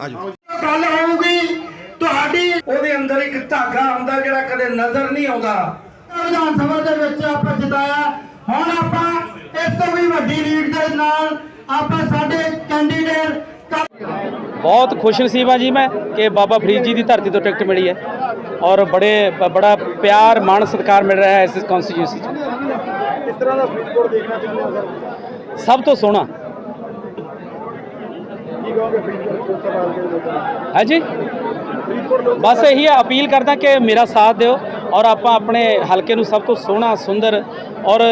ਆਜੋ। ਗੱਲ ਹੋਊਗੀ ਤੁਹਾਡੀ ਉਹਦੇ ਅੰਦਰ ਇੱਕ ਧਾਗਾ ਹੁੰਦਾ ਜਿਹੜਾ ਕਦੇ ਨਜ਼ਰ ਨਹੀਂ ਆਉਂਦਾ। ਵਿਧਾਨ ਸਭਾ ਦੇ ਵਿੱਚ ਆਪਾਂ ਜਿਤਾਇਆ। ਹੁਣ ਆਪਾਂ ਇਸ ਤੋਂ ਵੀ ਵੱਡੀ ਲੀਡ ਦੇ ਨਾਲ ਆਪਾਂ ਸਾਡੇ ਕੈਂਡੀਡੇਟ ਬਹੁਤ ਖੁਸ਼ ਨਸੀਬ ਜੀ ਮੈਂ ਕਿ ਬਾਬਾ ਫਰੀਦ ਜੀ ਦੀ ਧਰਤੀ ਤੋਂ ਟਿਕਟ ਮਿਲੀ ਹੈ ਔਰ ਬੜੇ ਬੜਾ ਪਿਆਰ ਮਾਣ ਸਤਿਕਾਰ ਮਿਲ ਰਿਹਾ ਹੈ ਇਸ ਕਨਸਟੀਟਿਊਂਸੀ 'ਚ। ਕਿਸ ਤਰ੍ਹਾਂ ਦਾ ਫਰੀਦਕੋਟ ਦੇਖਣਾ ਚਾਹੁੰਦੇ ਹੋ ਸਰ? ਸਭ ਤੋਂ ਸੋਹਣਾ ਕੀ ਕਹੋਗੇ ਫਰੀਦਕੋਟ ਦੇ ਲੋਕਾਂ ਨੂੰ ਬਸ ਇਹੀ ਹੈ ਅਪੀਲ ਕਰਦਾ ਕਿ ਮੇਰਾ ਸਾਥ ਦਿਓ ਔਰ ਆਪਾਂ ਆਪਣੇ ਹਲਕੇ ਨੂੰ ਸਭ ਤੋਂ ਸੋਹਣਾ ਸੁੰਦਰ ਔਰ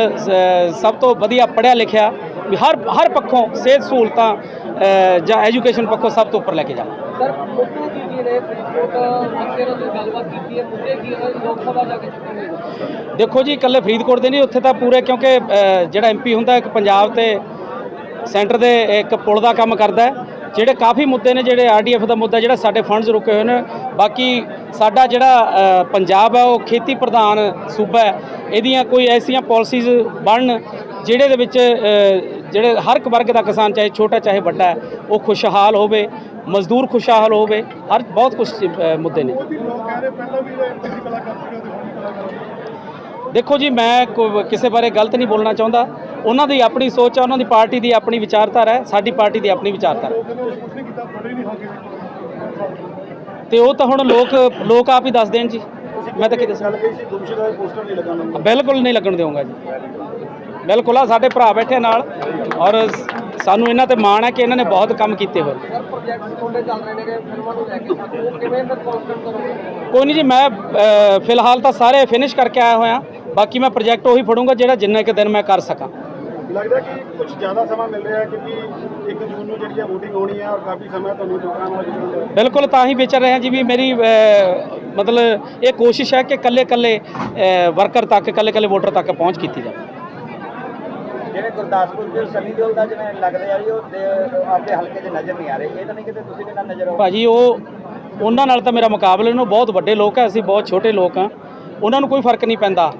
ਸਭ ਤੋਂ ਵਧੀਆ ਪੜ੍ਹਿਆ ਲਿਖਿਆ ਵੀ ਹਰ ਹਰ ਪੱਖੋਂ ਸਿਹਤ ਸਹੂਲਤਾਂ ਜਾਂ ਐਜੂਕੇਸ਼ਨ ਪੱਖੋਂ ਸਭ ਤੋਂ ਉੱਪਰ ਲੈ ਕੇ ਜਾਵਾਂ। ਸਰ ਮੁੱਦੇ ਕੀ ਕੀ ਨੇ? ਫਰੀਦਕੋਟ ਅਕਸਰ ਤੋਂ ਗੱਲਬਾਤ ਕੀਤੀ ਹੈ? ਮੁੱਦੇ ਕੀ ਹੈ ਲੋਕ ਸਭਾ ਜਾ ਕੇ ਚੁੱਕਾਂਗੇ ਦੇਖੋ ਜੀ ਇਕੱਲੇ ਫਰੀਦਕੋਟ ਦੇ ਨਹੀਂ ਉੱਥੇ ਤਾਂ ਪੂਰੇ ਕਿਉਂਕਿ ਜਿਹੜਾ ਐਮਪੀ ਹੁੰਦਾ ਇੱਕ ਪੰਜਾਬ ਤੇ ਸੈਂਟਰ ਦੇ ਇੱਕ ਪੁਲ ਦਾ ਕੰਮ ਕਰਦਾ ਹੈ। ਜਿਹੜੇ ਕਾਫੀ ਮੁੱਦੇ ਨੇ ਜਿਹੜੇ ਆਰਡੀਐਫ ਦਾ ਮੁੱਦਾ, ਜਿਹੜਾ ਸਾਡੇ ਫੰਡਸ ਰੁਕੇ ਹੋਏ ਨੇ। ਬਾਕੀ ਸਾਡਾ ਜਿਹੜਾ ਪੰਜਾਬ ਹੈ ਉਹ ਖੇਤੀ ਪ੍ਰਧਾਨ ਸੂਬਾ ਹੈ, ਇਹਦੀਆਂ ਕੋਈ ਐਸੀਆਂ ਪਾਲਿਸੀਜ਼ ਬਣਨ ਜਿਹੜੇ ਦੇ ਵਿੱਚ ਜਿਹੜੇ ਹਰ ਇੱਕ ਵਰਗ ਦਾ ਕਿਸਾਨ, ਚਾਹੇ ਛੋਟਾ, ਚਾਹੇ ਵੱਡਾ ਉਹ ਖੁਸ਼ਹਾਲ ਹੋਵੇ, ਮਜ਼ਦੂਰ ਖੁਸ਼ਹਾਲ ਹੋਵੇ, ਹਰ, ਬਹੁਤ ਕੁਝ ਮੁੱਦੇ ਨੇ। ਦੇਖੋ ਜੀ, ਮੈਂ ਕਿਸੇ ਬਾਰੇ ਗਲਤ ਨਹੀਂ ਬੋਲਣਾ ਚਾਹੁੰਦਾ। ਉਹਨਾਂ ਦੀ ਆਪਣੀ ਸੋਚ ਹੈ ਉਹਨਾਂ ਦੀ ਪਾਰਟੀ ਦੀ ਆਪਣੀ ਵਿਚਾਰਧਾਰਾ ਹੈ ਸਾਡੀ ਪਾਰਟੀ ਦੀ ਆਪਣੀ ਵਿਚਾਰਧਾਰਾ ਕੀਤਾ ਤੇ ਉਹ ਤਾਂ ਹੁਣ ਲੋਕ ਲੋਕ ਆਪ ਹੀ ਦੱਸ ਦੇਣ ਜੀ। ਮੈਂ ਤਾਂ ਕੀ ਦੱਸਾਂ ਚੱਲ ਗਈ ਸੀ ਗੁੰਮਸ਼ੁਦਾ ਦਾ ਪੋਸਟਰ ਨਹੀਂ ਲਗਾਉਣਾ ਬਿਲਕੁਲ ਨਹੀਂ ਲੱਗਣ ਦੇਵਾਂਗਾ ਜੀ। ਬਿਲਕੁਲ ਆ ਸਾਡੇ ਭਰਾ ਬੈਠੇ ਨਾਲ ਔਰ ਸਾਨੂੰ ਇਹਨਾਂ ਤੇ ਮਾਣ ਹੈ ਕਿ ਇਹਨਾਂ ਨੇ ਬਹੁਤ ਕੰਮ ਕੀਤੇ ਹੋਏ। ਨੇ। ਸਰ ਪ੍ਰੋਜੈਕਟਸ ਤੁਹਾਡੇ ਚੱਲ ਰਹੇ ਨੇ ਫਿਲਮਾਂ ਨੂੰ ਲੈ ਕੇ ਸਰ ਉਹ ਕਿਵੇਂ ਸਰ ਕਨਸਟਰਕਟ ਕਰੋਗੇ ਕੋਈ ਨਹੀਂ ਜੀ ਮੈਂ ਫਿਲਹਾਲ ਤਾਂ ਸਾਰੇ ਫਿਨਿਸ਼ ਕਰਕੇ ਆਇਆ ਹੋਇਆ। ਬਾਕੀ ਮੈਂ ਪ੍ਰੋਜੈਕਟ ਉਹੀ ਫੜੂੰਗਾ ਜਿਹੜਾ ਜਿੰਨੇ ਕੁ ਦਿਨ ਮੈਂ ਕਰ ਸਕਾਂ। ਲੱਗਦਾ ਕਿ ਕੁਝ ਜ਼ਿਆਦਾ ਸਮਾਂ ਮਿਲ ਰਿਹਾ ਹੈ ਕਿਉਂਕਿ 1 ਜੂਨ ਨੂੰ ਜਿਹੜੀ ਹੈ VOTING ਹੋਣੀ ਹੈ ਔਰ ਕਾਫੀ ਸਮਾਂ ਤੁਹਾਨੂੰ ਲੋਕਾਂ ਨਾਲ ਜੁੜਨ ਦਾ ਬਿਲਕੁਲ ਤਾਂ ਹੀ ਵਿਚਰ ਰਹੇ ਹਾਂ ਜੀ ਵੀ ਮੇਰੀ ਮਤਲਬ ਇਹ ਕੋਸ਼ਿਸ਼ ਹੈ ਕਿ ਕੱਲੇ ਕੱਲੇ ਵਰਕਰ ਤੱਕ ਕੱਲੇ ਕੱਲੇ ਵੋਟਰ ਤੱਕ ਪਹੁੰਚ ਕੀਤੀ ਜਾਵੇ। ਜਿਹੜੇ ਗੁਰਦਾਸਪੁਰ ਦੇ ਸਨੀ ਦਿਓਲ ਦਾ ਜਿਵੇਂ ਲੱਗਦੇ ਆ ਜੀ ਉਹ ਆਪਣੇ ਹਲਕੇ 'ਚ ਨਜ਼ਰ ਨਹੀਂ ਆ ਰਹੇ। ਇਹ ਤਾਂ ਨਹੀਂ ਕਿਤੇ ਤੁਸੀਂ ਵੀ ਨਾ ਨਜ਼ਰ ਆਓ? ਭਾਜੀ ਉਹ ਉਹਨਾਂ ਨਾਲ ਤਾਂ ਮੇਰਾ ਮੁਕਾਬਲੇ ਨੂੰ ਬਹੁਤ ਵੱਡੇ ਲੋਕ ਆ ਅਸੀਂ ਬਹੁਤ ਛੋਟੇ ਲੋਕ ਆ। ਉਹਨਾਂ ਨੂੰ ਕੋਈ ਫ਼ਰਕ ਨਹੀਂ ਪੈਂਦਾ।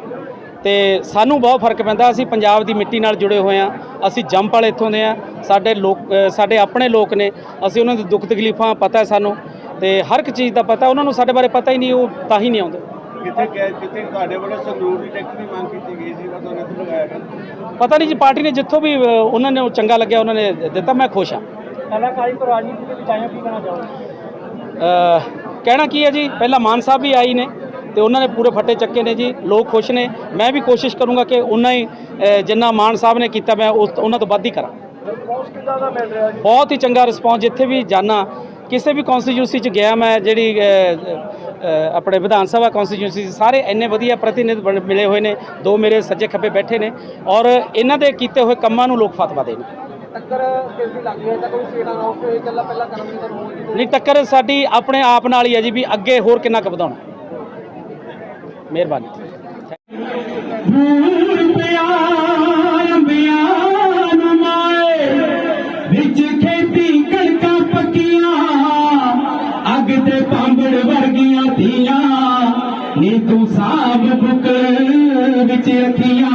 ਤੇ ਸਾਨੂੰ ਬਹੁਤ ਫ਼ਰਕ ਪੈਂਦਾ ਅਸੀਂ ਪੰਜਾਬ ਦੀ ਮਿੱਟੀ ਨਾਲ ਜੁੜੇ ਹੋਏ ਆ ਅਸੀਂ ਜੰਪ ਵਾਲੇ ਇੱਥੋਂ ਦੇ ਆ ਸਾਡੇ ਲੋਕ ਸਾਡੇ ਆਪਣੇ ਲੋਕ ਨੇ ਅਸੀਂ ਉਹਨਾਂ ਦੀ ਦੁੱਖ ਤਕਲੀਫਾਂ ਪਤਾ ਹੈ ਸਾਨੂੰ ਤੇ ਹਰ ਇੱਕ ਚੀਜ਼ ਦਾ ਪਤਾ ਉਹਨਾਂ ਨੂੰ ਸਾਡੇ ਬਾਰੇ ਪਤਾ ਹੀ ਨਹੀਂ ਉਹ ਤਾਂ ਹੀ ਨਹੀਂ ਆਉਂਦੇ। ਕਿਤੇ ਕਿਤੇ ਤੁਹਾਡੇ ਵੱਲੋਂ ਸੰਗਰੂਰ ਦੀ ਟਿਕਟ ਦੀ ਮੰਗ ਕੀਤੀ ਗਈ ਸੀ ਪਰ ਤੁਹਾਨੂੰ ਇੱਥੇ ਲਗਾਇਆ ਗਿਆ? ਪਤਾ ਨਹੀਂ ਜੀ ਪਾਰਟੀ ਨੇ ਜਿੱਥੋਂ ਵੀ ਉਹਨਾਂ ਨੇ ਚੰਗਾ ਲੱਗਿਆ ਉਹਨਾਂ ਨੇ ਦਿੱਤਾ ਮੈਂ ਖੁਸ਼ ਹਾਂ। ਕਲਾਕਾਰੀ ਤੋਂ ਰਾਜਨੀਤੀ ਦੇ ਵਿੱਚ ਆਇਆ ਕੀ ਕਹਿਣਾ ਚਾਹੋਗੇ? ਅ, ਕਹਿਣਾ ਕੀ ਹੈ ਜੀ ਪਹਿਲਾਂ ਮਾਨ ਸਾਹਿਬ ਵੀ ਆਈ ਨੇ ਤੇ ਉਹਨਾਂ ਨੇ ਪੂਰੇ ਫੱਟੇ ਚੱਕੇ ਨੇ ਜੀ ਲੋਕ ਖੁਸ਼ ਨੇ। ਮੈਂ ਵੀ ਕੋਸ਼ਿਸ਼ ਕਰੂੰਗਾ ਕਿ ਉਨਾ ਹੀ ਜਿੰਨਾ ਮਾਨ ਸਾਹਿਬ ਨੇ ਕੀਤਾ ਮੈਂ ਉਸ ਉਹਨਾਂ ਤੋਂ ਵੱਧ ਹੀ ਕਰਾਂ। ਬਹੁਤ ਹੀ ਚੰਗਾ ਰਿਸਪੌਂਸ ਜਿੱਥੇ ਵੀ ਜਾਣਾ ਕਿਸੇ ਵੀ ਕਨਸਟੀਟਿਊਂਸੀ ਚ ਗਿਆ ਮੈਂ ਜਿਹੜੀ ਆਪਣੇ ਵਿਧਾਨ ਸਭਾ ਕਨਸਟੀਟਿਊਂਸੀ ਸਾਰੇ ਇੰਨੇ ਵਧੀਆ ਪ੍ਰਤੀਨਿਧ ਮਿਲੇ ਹੋਏ ਨੇ ਦੋ ਮੇਰੇ ਸੱਜੇ ਖੱਬੇ ਬੈਠੇ ਨੇ ਔਰ ਇਹਨਾਂ ਦੇ ਕੀਤੇ ਹੋਏ ਕੰਮਾਂ ਨੂੰ ਲੋਕ ਫਤਵਾ ਦੇਣ। ਟੱਕਰ ਕਿਸ ਦੀ ਲੱਗ ਹੈ? ਤਾਂ ਕੋਈ ਸਟੇਟ ਅਨਾਉਂਸ ਹੋਈ ਪਹਿਲਾਂ ਦੀ ਕਰੂੰਗੀ ਨਹੀਂ ਟੱਕਰ ਸਾਡੀ ਆਪਣੇ ਆਪ ਨਾਲ ਹੀ ਹੈ ਜੀ ਵੀ ਅੱਗੇ ਹੋਰ ਕਿੰਨਾ ਕੁ ਵਧਾਉਣਾ। ਮਿਹਰਬਾਨੀ। ਮਾਏ ਵਿੱਚ ਖੇਤੀ ਕਣਕਾਂ ਪੱਕੀਆਂ, ਅੱਗ ਤੇ ਪਾਂਬੜ ਵਰਗੀਆਂ ਧੀਆਂ। ਨੀ ਤੂੰ ਸਾਬ ਬੁਕ ਵਿੱਚ ਰੱਖੀਆਂ।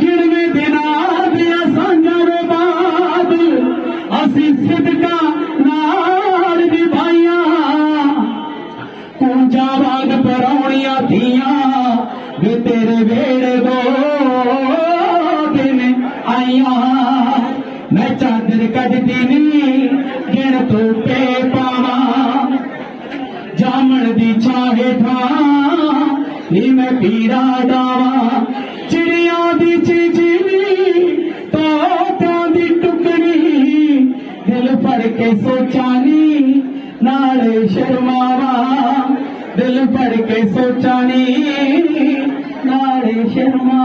ਗਿਣਵੇਂ ਦਿਨਾਂ ਦੇ ਸਾਂਝਾਂ ਦੇ ਬਾਅਦ ਅਸੀਂ ਸਿੱਧ ਤੇਰੇ ਵੇੜੇ ਦੋ ਦਿਨ ਆਈਆਂ। ਮੈਂ ਚਾਦਰ ਕੱਢਦੀ ਨੀ, ਗਿਣ ਤੂੰ ਪਾਵਾਂ। ਜਾਮਣ ਦੀ ਛਾਂ ਹੇਠਾਂ ਨੀ ਮੈਂ ਪੀੜਾ ਡਾਵਾਂ। ਚਿੜੀਆਂ ਦੀ ਚੀਚੀ ਤੋਤਾਂ ਦੀ ਟੁਕੜੀ। ਦਿਲ ਭਰ ਕੇ ਸੋਚਾਂ ਨੀ ਨਾਲੇ ਸ਼ਰਮਾਵਾਂ। ਦਿਲ ਭਰ ਕੇ ਸੋਚਾਂ నాడే శర్మా.